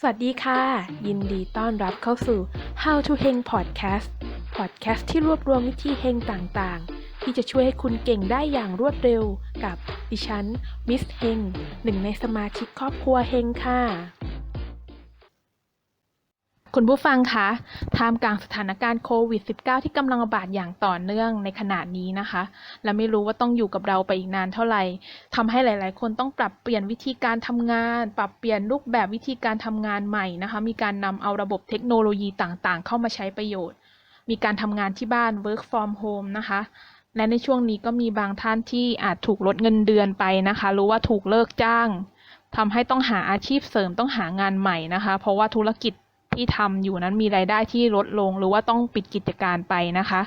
สวัสดีค่ะ ยินดีต้อนรับเข้าสู่ How to Heng Podcast Podcast ที่รวบรวมวิธีเฮงต่างๆ ที่จะช่วยให้คุณเก่งได้อย่างรวดเร็วกับดิฉันมิสเฮงหนึ่งในสมาชิกครอบครัวเฮงค่ะ คุณผู้ฟังคะท่ามกลางสถานการณ์โควิด -19 ที่กำลังระบาดอย่างต่อเนื่องในขณะนี้นะคะ และไม่รู้ว่าต้องอยู่กับเราไปอีกนานเท่าไหร่ทำให้หลาย ๆ คนต้องปรับเปลี่ยนวิธีการทำงาน ปรับเปลี่ยนรูปแบบวิธีการทำงานใหม่นะคะ มีการนำเอาระบบเทคโนโลยีต่าง ๆ เข้ามาใช้ประโยชน์ มีการทำงานที่บ้าน work from home นะคะและในช่วงนี้ก็มีบางท่านที่อาจถูกลดเงินเดือนไปนะคะรือว่าถูกเลิกจ้างทำให้ต้องหาอาชีพเสริมต้องหางานใหม่นะคะ เพราะว่าธุรกิจ ที่ทำอยู่นั้นมีรายได้ที่ลดลง หรือว่าต้องปิดกิจการไปนะคะ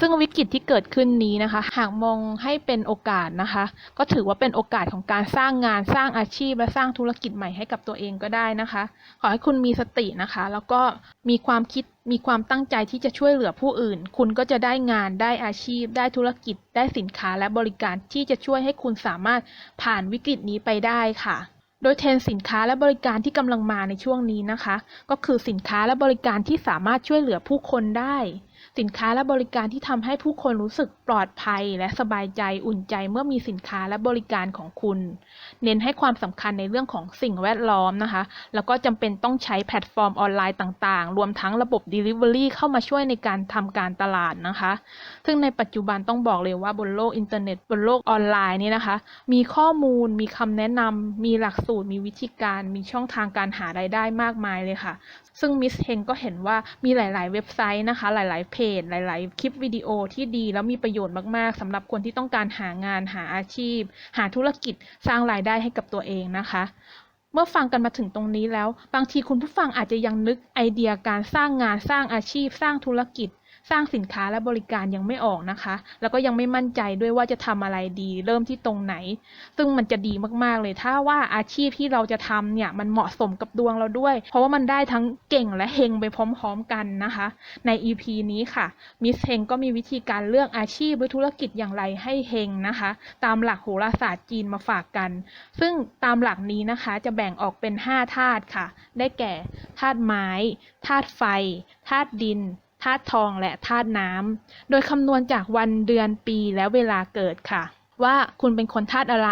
ซึ่งวิกฤตที่เกิดขึ้นนี้นะคะ หากมองให้เป็นโอกาสนะคะ ก็ถือว่าเป็นโอกาสของการสร้างงานสร้างอาชีพ และสร้างธุรกิจใหม่ให้กับตัวเองก็ได้นะคะ ขอให้คุณมีสตินะคะ แล้วก็มีความคิดมีความตั้งใจที่จะช่วยเหลือผู้อื่น คุณก็จะได้งานได้อาชีพ ได้ธุรกิจ ได้สินค้าและบริการที่จะช่วยให้คุณสามารถผ่านวิกฤตนี้ไปได้ค่ะ โดยเทรนสินค้าและบริการที่กำลังมาในช่วงนี้นะคะ ก็คือสินค้าและบริการที่สามารถช่วยเหลือผู้คนได้ สินค้าและบริการที่ทำให้ผู้คนรู้สึกปลอดภัย และสบายใจอุ่นใจเมื่อมีสินค้าและบริการของคุณ เน้นให้ความสำคัญในเรื่องของสิ่งแวดล้อมนะคะ แล้วก็จำเป็นต้องใช้แพลตฟอร์มออนไลน์ต่างๆ รวมทั้งระบบ Delivery เข้ามาช่วยในการทำการตลาดนะคะ ซึ่งในปัจจุบันต้องบอกเลยว่าบนโลกอินเทอร์เน็ตบนโลกออนไลน์นี่นะคะ มีข้อมูลมีคำแนะนำมีหลักสูตรมีวิธีการ มีช่องทางการหารายได้มากมายเลยค่ะ ซึ่งมิสเฮงก็เห็นว่ามีหลาย ๆ เว็บไซต์นะคะ หลาย ๆ เพจ หลาย ๆ คลิปวิดีโอที่ดีแล้วมีประโยชน์มาก ๆสำหรับคนที่ต้องการหางานหาอาชีพ หาธุรกิจสร้างรายได้ให้กับตัวเองนะคะเมื่อฟังกันมาถึงตรงนี้แล้ว บางทีคุณผู้ฟังอาจจะยังนึกไอเดียการสร้างงานสร้างอาชีพ สร้างธุรกิจ สร้างสินค้าและบริการยังไม่ออกนะคะ แล้วก็ยังไม่มั่นใจด้วยว่าจะทำอะไรดี เริ่มที่ตรงไหน ซึ่งมันจะดีมากๆเลย ถ้าว่าอาชีพที่เราจะทำเนี่ยมันเหมาะสมกับดวงเราด้วย เพราะว่ามันได้ทั้งเก่งและเฮงไปพร้อม ๆ กันนะคะ ใน EP นี้ค่ะมิสเฮงก็มีวิธีการเลือกอาชีพหรือธุรกิจอย่างไรให้เฮงนะคะ ตามหลักโหราศาสตร์จีนมาฝากกัน ซึ่งตามหลักนี้นะคะจะแบ่งออกเป็น 5 ธาตุค่ะ ได้แก่ธาตุไม้ธาตุไฟธาตุดิน ธาตุทองและธาตุน้ำ โดยคำนวณจากวันเดือนปีและเวลาเกิดค่ะ ว่าคุณเป็นคนธาตุอะไร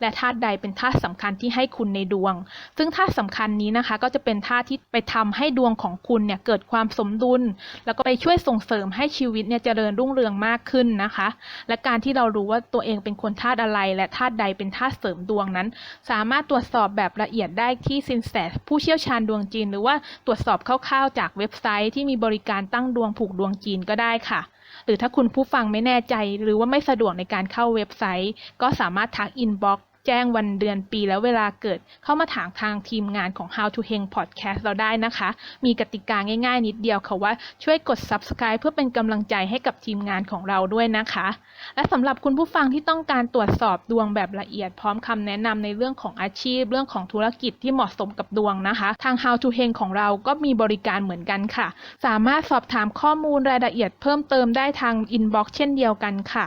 และธาตุใดเป็นธาตุสำคัญที่ให้คุณในดวง ซึ่งธาตุสำคัญนี้นะคะ ก็จะเป็นธาตุที่ไปทำให้ดวงของคุณเนี่ยเกิดความสมดุล แล้วก็ไปช่วยส่งเสริมให้ชีวิตเนี่ยเจริญรุ่งเรืองมากขึ้นนะคะ และการที่เรารู้ว่าตัวเองเป็นคนธาตุอะไร และธาตุใดเป็นธาตุเสริมดวงนั้น สามารถตรวจสอบแบบละเอียดได้ที่สินแสผู้เชี่ยวชาญดวงจีน หรือว่าตรวจสอบคร่าวๆ จากเว็บไซต์ที่มีบริการตั้งดวงผูกดวงจีนก็ได้ค่ะ หรือถ้าคุณผู้ฟังไม่แน่ใจ หรือว่าไม่สะดวกในการเข้าเว็บไซต์ ก็สามารถทักอินบ็อก แจ้งวันเดือนปีและเวลาเกิด เข้ามาถามทางทีมงานของ How to Heng Podcast เราได้นะคะ มีกติกาง่ายๆ นิดเดียวค่ะว่าช่วยกด subscribe เพื่อเป็นกำลังใจให้กับทีมงานของเราด้วยนะคะ และสำหรับคุณผู้ฟังที่ต้องการตรวจสอบดวงแบบละเอียดพร้อมคำแนะนำในเรื่องของอาชีพ เรื่องของธุรกิจที่เหมาะสมกับดวงนะคะ ทาง How to Heng ของเราก็มีบริการเหมือนกันค่ะ สามารถสอบถามข้อมูลรายละเอียดเพิ่มเติมได้ทาง inbox เช่นเดียวกันค่ะ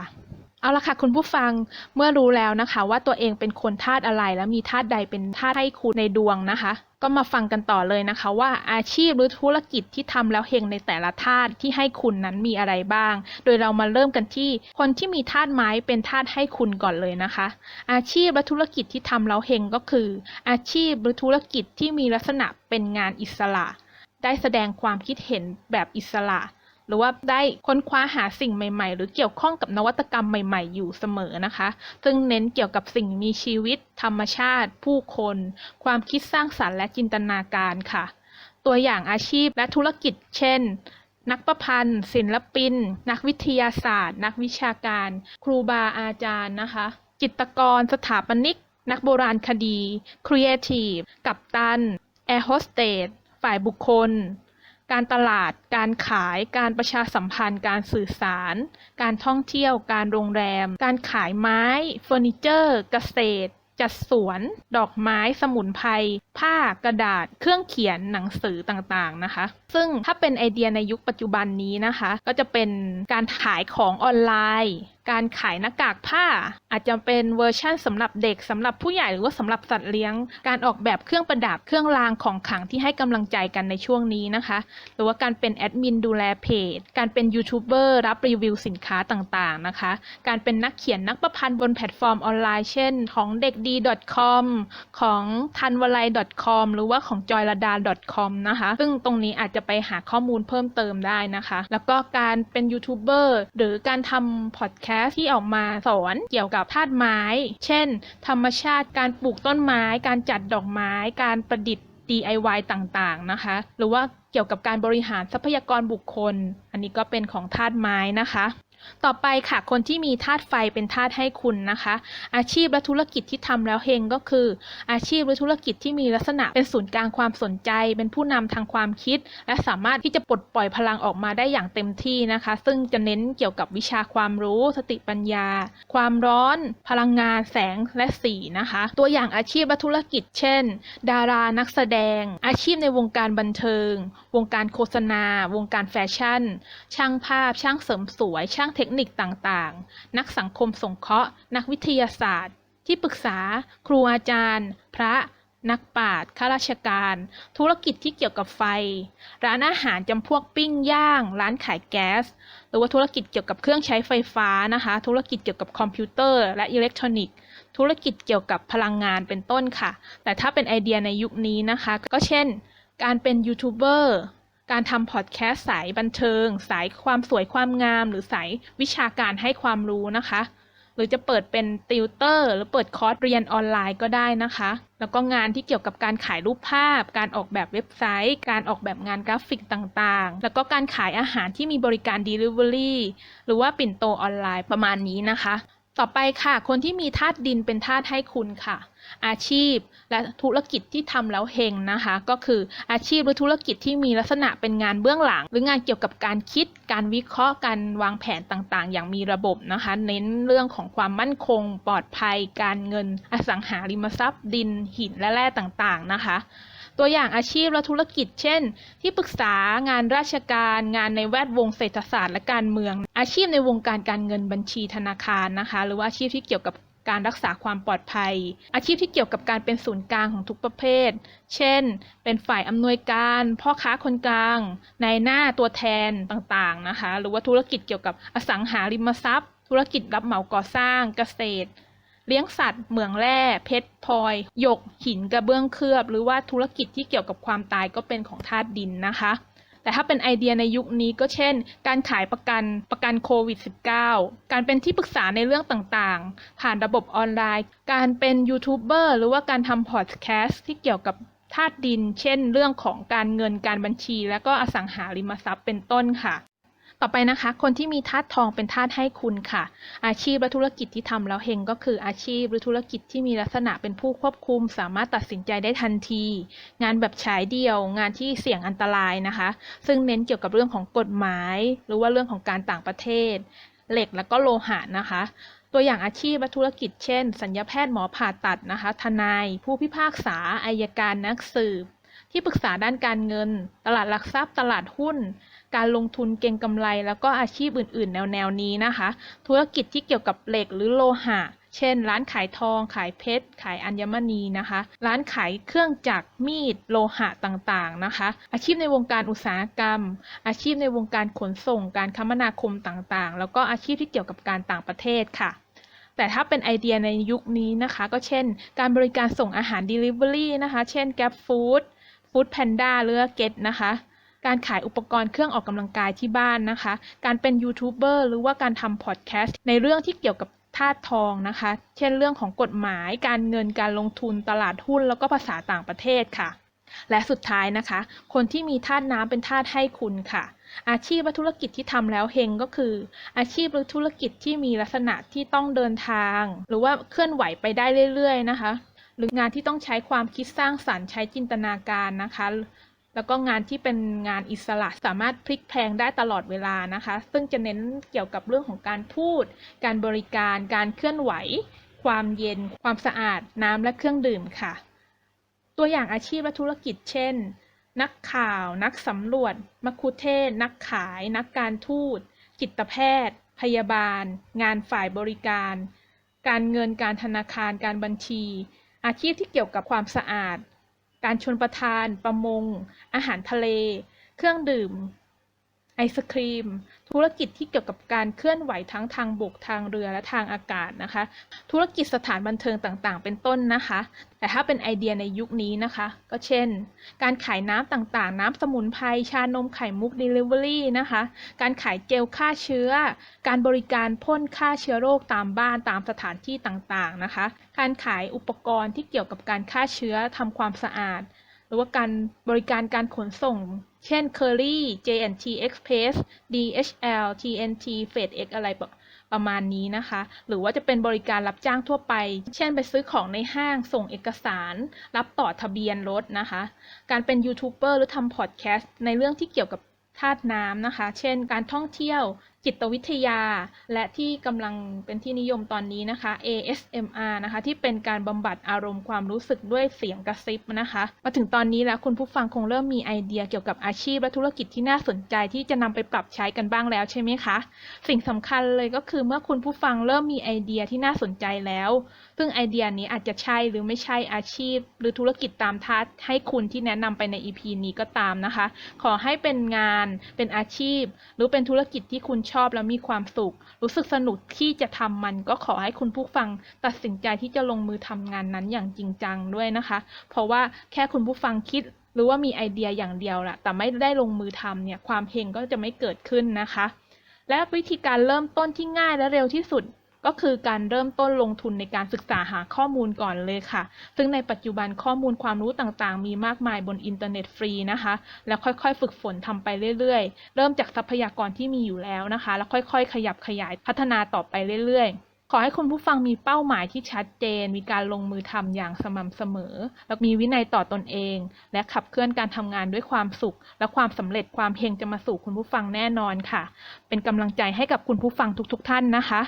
เอาละค่ะคุณผู้ฟังเมื่อรู้แล้วนะคะ ว่าตัวเองเป็นคนธาตุอะไรและมีธาตุใดเป็นธาตุให้คุณในดวงนะคะ ก็มาฟังกันต่อเลยนะคะ ว่าอาชีพหรือธุรกิจที่ทำแล้วเฮงในแต่ละธาตุที่ให้คุณนั้นมีอะไรบ้าง โดยเรามาเริ่มกันที่คนที่มีธาตุไม้เป็นธาตุให้คุณก่อนเลยนะคะ อาชีพและธุรกิจที่ทำแล้วเฮงก็คือ อาชีพหรือธุรกิจที่มีลักษณะเป็นงานอิสระ ได้แสดงความคิดเห็นแบบอิสระ หรือว่าได้ค้นคว้าหาสิ่งใหม่ ๆ หรือเกี่ยวข้องกับนวัตกรรมใหม่ ๆ อยู่เสมอนะคะ ซึ่งเน้นเกี่ยวกับสิ่งมีชีวิต ธรรมชาติ ผู้คน ความคิดสร้างสรรค์และจินตนาการค่ะ ตัวอย่างอาชีพและธุรกิจ เช่น นักประพันธ์ ศิลปิน นักวิทยาศาสตร์ นักวิชาการ ครูบาอาจารย์นะคะ จิตรกร สถาปนิก นักโบราณคดี ครีเอทีฟ กัปตัน แอร์โฮสเตส ฝ่ายบุคคล การตลาด การขาย การประชาสัมพันธ์ การสื่อสาร การท่องเที่ยว การโรงแรม การขายไม้ เฟอร์นิเจอร์ เกษตร จัดสวน ดอกไม้ สมุนไพร ผ้า กระดาษ เครื่องเขียน หนังสือต่างๆ นะคะ ซึ่งถ้าเป็นไอเดียในยุคปัจจุบันนี้นะคะ ก็จะเป็นการขายของออนไลน์ การขายหน้ากากผ้า อาจจะเป็นเวอร์ชั่นสำหรับเด็กสำหรับผู้ใหญ่หรือว่าสำหรับสัตว์เลี้ยง การออกแบบเครื่องประดับเครื่องรางของขลังที่ให้กำลังใจกันในช่วงนี้นะคะ หรือว่าการเป็นแอดมินดูแลเพจ การเป็นยูทูบเบอร์รับรีวิวสินค้าต่างๆนะคะ การเป็นนักเขียนนักประพันธ์บนแพลตฟอร์มออนไลน์เช่น ของเด็กดี .com ของทันวลัย .com หรือว่าของจอยระดา .com นะคะ ซึ่งตรงนี้อาจจะไปหาข้อมูลเพิ่มเติมได้นะคะ แล้วก็การเป็นยูทูบเบอร์หรือการทำพอดแคสที่ออกมาสอนเกี่ยวกับธาตุไม้ เช่น ธรรมชาติการปลูกต้นไม้ การจัดดอกไม้ การประดิษฐ์ DIY ต่างๆนะคะ หรือว่าเกี่ยวกับการบริหารทรัพยากรบุคคล อันนี้ก็เป็นของธาตุไม้นะคะ ต่อไปค่ะคนที่มีธาตุไฟเป็นธาตุให้คุณนะคะ อาชีพและธุรกิจที่ทำแล้วเฮงก็คือ อาชีพหรือธุรกิจที่มีลักษณะเป็นศูนย์กลางความสนใจ เป็นผู้นำทางความคิด และสามารถที่จะปลดปล่อยพลังออกมาได้อย่างเต็มที่นะคะ ซึ่งจะเน้นเกี่ยวกับวิชาความรู้ สติปัญญา ความร้อน พลังงานแสงและสีนะคะ ตัวอย่างอาชีพและธุรกิจ เช่น ดารานักแสดง อาชีพในวงการบันเทิง วงการโฆษณา วงการแฟชั่น ช่างภาพ ช่างเสริมสวย ช่างเทคนิคต่างๆ นักสังคมสงเคราะห์ นักวิทยาศาสตร์ ที่ปรึกษา ครูอาจารย์ พระ นักปราชญ์ข้าราชการ ธุรกิจที่เกี่ยวกับไฟ ร้านอาหารจำพวกปิ้งย่าง ร้านขายแก๊ส หรือว่าธุรกิจเกี่ยวกับเครื่องใช้ไฟฟ้านะคะ ธุรกิจเกี่ยวกับคอมพิวเตอร์ และอิเล็กทรอนิกส์ธุรกิจเกี่ยวกับพลังงานเป็นต้นค่ะ แต่ถ้าเป็นไอเดียในยุคนี้นะคะ ก็เช่น การเป็นยูทูบเบอร์ การทำพอดแคสต์สายบันเทิง สายความสวยความงาม หรือสายวิชาการให้ความรู้นะคะ หรือจะเปิดเป็นติวเตอร์หรือเปิดคอร์สเรียนออนไลน์ก็ได้นะคะ แล้วก็งานที่เกี่ยวกับการขายรูปภาพ การออกแบบเว็บไซต์ การออกแบบงานกราฟิกต่างๆ แล้วก็การขายอาหารที่มีบริการ Delivery หรือว่าปิ่นโตออนไลน์ประมาณนี้นะคะ ต่อไปค่ะ คนที่มีธาตุดินเป็นธาตุให้คุณค่ะ อาชีพและธุรกิจที่ทำแล้วเฮงนะคะ ก็คืออาชีพหรือธุรกิจที่มีลักษณะเป็นงานเบื้องหลัง หรืองานเกี่ยวกับการคิด การวิเคราะห์ การวางแผนต่างๆ อย่างมีระบบนะคะ เน้นเรื่องของความมั่นคง ปลอดภัย การเงิน อสังหาริมทรัพย์ ดิน หินและแร่ต่างๆนะคะ ตัวอย่างอาชีพและธุรกิจ เช่น ที่ปรึกษางานราชการ งานในแวดวงเศรษฐศาสตร์และการเมือง อาชีพในวงการการเงินบัญชีธนาคารนะคะ หรือว่าอาชีพที่เกี่ยวกับการรักษาความปลอดภัย อาชีพที่เกี่ยวกับการเป็นศูนย์กลางของทุกประเภท เช่น เป็นฝ่ายอำนวยการ พ่อค้าคนกลาง นายหน้าตัวแทนต่างๆนะคะ หรือว่าธุรกิจเกี่ยวกับอสังหาริมทรัพย์ ธุรกิจรับเหมาก่อสร้างเกษตร เลี้ยงสัตว์ เหมืองแร่ เพชรพลอยหยกหินกระเบื้องเคลือบ หรือว่าธุรกิจที่เกี่ยวกับความตายก็เป็นของธาตุดินนะคะแต่ถ้าเป็นไอเดียในยุคนี้ก็เช่น การขายประกันประกันโควิด -19 การเป็นที่ปรึกษาในเรื่องต่างๆ ผ่านระบบออนไลน์ การเป็นยูทูบเบอร์หรือว่าการทำพอดแคสต์ที่เกี่ยวกับธาตุดิน เช่น เรื่องของการเงินการบัญชี และก็อสังหาริมทรัพย์เป็นต้นค่ะ ต่อไปนะคะ คนที่มีธาตุทองเป็นธาตุให้คุณค่ะ อาชีพและธุรกิจที่ทำแล้วเฮงก็คืออาชีพหรือธุรกิจที่มีลักษณะเป็นผู้ควบคุม สามารถตัดสินใจได้ทันที งานแบบฉายเดียว งานที่เสี่ยงอันตรายนะคะ ซึ่งเน้นเกี่ยวกับเรื่องของกฎหมาย หรือว่าเรื่องของการต่างประเทศ เหล็กแล้วก็โลหะนะคะตัวอย่างอาชีพและธุรกิจเช่น สัญญาแพทย์หมอผ่าตัดนะคะ ทนาย ผู้พิพากษาอายการนักสืบ ที่ปรึกษาด้านการเงิน ตลาดหลักทรัพย์ ตลาดหุ้น การลงทุนเก็งกำไร แล้วก็อาชีพอื่น ๆ แนวแนวๆนี้นะคะ ธุรกิจที่เกี่ยวกับเหล็กหรือโลหะ เช่น ร้านขายทอง ขายเพชร ขายอัญมณีนะคะ ร้านขายเครื่องจักร มีด โลหะต่าง ๆ นะคะ อาชีพในวงการอุตสาหกรรม อาชีพในวงการขนส่ง การคมนาคมต่าง ๆ แล้วก็อาชีพที่เกี่ยวกับการต่างประเทศค่ะแต่ถ้าเป็นไอเดียในยุคนี้นะคะ ก็เช่น การบริการส่งอาหาร Delivery นะคะ เช่น Grab Food Food Panda หรือ Get นะคะ การขายอุปกรณ์เครื่องออกกำลังกายที่บ้านนะคะ การเป็นยูทูบเบอร์หรือว่าการทำพอดแคสต์ในเรื่องที่เกี่ยวกับธาตุทองนะคะ เช่นเรื่องของกฎหมาย การเงิน การลงทุน ตลาดหุ้น แล้วก็ภาษาต่างประเทศค่ะ และสุดท้ายนะคะ คนที่มีธาตุน้ำเป็นธาตุให้คุณค่ะ อาชีพและธุรกิจที่ทำแล้วเฮงก็คือ อาชีพหรือธุรกิจที่มีลักษณะที่ต้องเดินทาง หรือว่าเคลื่อนไหวไปได้เรื่อยๆนะคะ หรืองานที่ต้องใช้ความคิดสร้างสรรค์ใช้จินตนาการนะคะ แล้วก็งานที่เป็นงานอิสระสามารถพลิกแพลงได้ตลอดเวลานะคะ ซึ่งจะเน้นเกี่ยวกับเรื่องของการพูด การบริการ การเคลื่อนไหว ความเย็น ความสะอาด น้ำและเครื่องดื่มค่ะ ตัวอย่างอาชีพและธุรกิจ เช่น นักข่าว นักสำรวจ มัคคุเทศ นักขาย นักการทูต จิตแพทย์ พยาบาล งานฝ่ายบริการ การเงิน การธนาคาร การบัญชี อาชีพที่เกี่ยวกับความสะอาด การชนประทาน ประมง อาหารทะเล เครื่องดื่ม ศครีม ธุรกิจที่เกี่ยวกับการเคลื่อนไหวทั้งทางบกทางเรือและทางอากาศนะคะ ธุรกิจสถานบันเทิงต่างๆ เป็นต้นนะคะ แต่ถ้าเป็นไอเดียในยุคนี้นะคะ ก็เช่น การขายน้ำต่างๆ น้ำสมุนไพรชานมไข่มุก Delivery นะคะ การขายเจลฆ่าเชื้อ การบริการพ่นฆ่าเชื้อโรคตามบ้านตามสถานที่ต่างๆนะคะ การขายอุปกรณ์ที่เกี่ยวกับการฆ่าเชื้อทำความสะอาด รือว่าการบริการการขนส่ง เช่น Curry J&T Express DHL TNT FedEx อะไรประประมาณนี้นะคะ หรือว่าจะเป็นบริการรับจ้างทั่วไป เช่นไปซื้อของในห้าง ส่งเอกสาร รับต่อทะเบียนรถนะคะ การเป็นยูทูบเบอร์หรือทำพอดแคสต์ในเรื่องที่เกี่ยวกับธาตุน้ำนะคะ เช่น การท่องเที่ยว จิตวิทยา และที่กำลังเป็นที่นิยมตอนนี้นะคะ ASMR นะคะ ที่เป็นการบำบัดอารมณ์ความรู้สึกด้วยเสียงกระซิบนะคะ มาถึงตอนนี้แล้วคุณผู้ฟังคงเริ่มมีไอเดียเกี่ยวกับอาชีพและธุรกิจที่น่าสนใจที่จะนำไปปรับใช้กันบ้างแล้วใช่ไหมคะ สิ่งสำคัญเลยก็คือเมื่อคุณผู้ฟังเริ่มมีไอเดียที่น่าสนใจแล้ว ซึ่งไอเดียนี้อาจจะใช่หรือไม่ใช่อาชีพ หรือธุรกิจตามทัศให้คุณที่แนะนำไปใน EP นี้ก็ตามนะคะ ขอให้เป็นงาน เป็นอาชีพ หรือเป็นธุรกิจที่คุณชอบแล้วมีความสุข รู้สึกสนุกที่จะทำมันก็ขอให้คุณผู้ฟังตัดสินใจที่จะลงมือทำงานนั้นอย่างจริงจังด้วยนะคะ เพราะว่าแค่คุณผู้ฟังคิดหรือว่ามีไอเดียอย่างเดียวแหละแต่ไม่ได้ลงมือทำเนี่ยความเฮงก็จะไม่เกิดขึ้นนะคะ และวิธีการเริ่มต้นที่ง่ายและเร็วที่สุด ก็คือการเริ่มต้นลงทุนในการศึกษาหาข้อมูลก่อนเลยค่ะ ซึ่งในปัจจุบันข้อมูลความรู้ต่างๆ มีมากมายบนอินเทอร์เน็ตฟรีนะคะ แล้วค่อยๆ ฝึกฝนทำไปเรื่อยๆ เริ่มจากทรัพยากรที่มีอยู่แล้วนะคะ แล้วค่อยๆ ขยับขยายพัฒนาต่อไปเรื่อยๆขอให้คุณผู้ฟังมีเป้าหมายที่ชัดเจน มีการลงมือทำอย่างสม่ำเสมอ แล้วมีวินัยต่อตนเอง และขับเคลื่อนการทำงานด้วยความสุข และความสำเร็จความเฮงจะมาสู่คุณผู้ฟังแน่นอนค่ะ เป็นกำลังใจให้กับคุณผู้ฟังทุกๆท่านนะคะ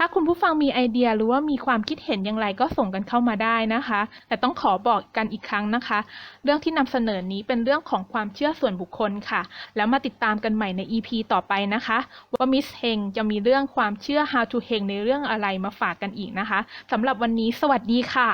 ถ้าคุณผู้ฟังมีไอเดียหรือว่ามีความคิดเห็นอย่างไรก็ส่งกันเข้ามาได้นะคะ แต่ต้องขอบอกกันอีกครั้งนะคะ เรื่องที่นำเสนอนี้เป็นเรื่องของความเชื่อส่วนบุคคลค่ะ แล้วมาติดตามกันใหม่ใน EP ต่อไปนะคะ ว่ามิสเฮงจะมีเรื่องความเชื่อ how to เฮงในเรื่องอะไรมาฝากกันอีกนะคะสำหรับวันนี้สวัสดีค่ะ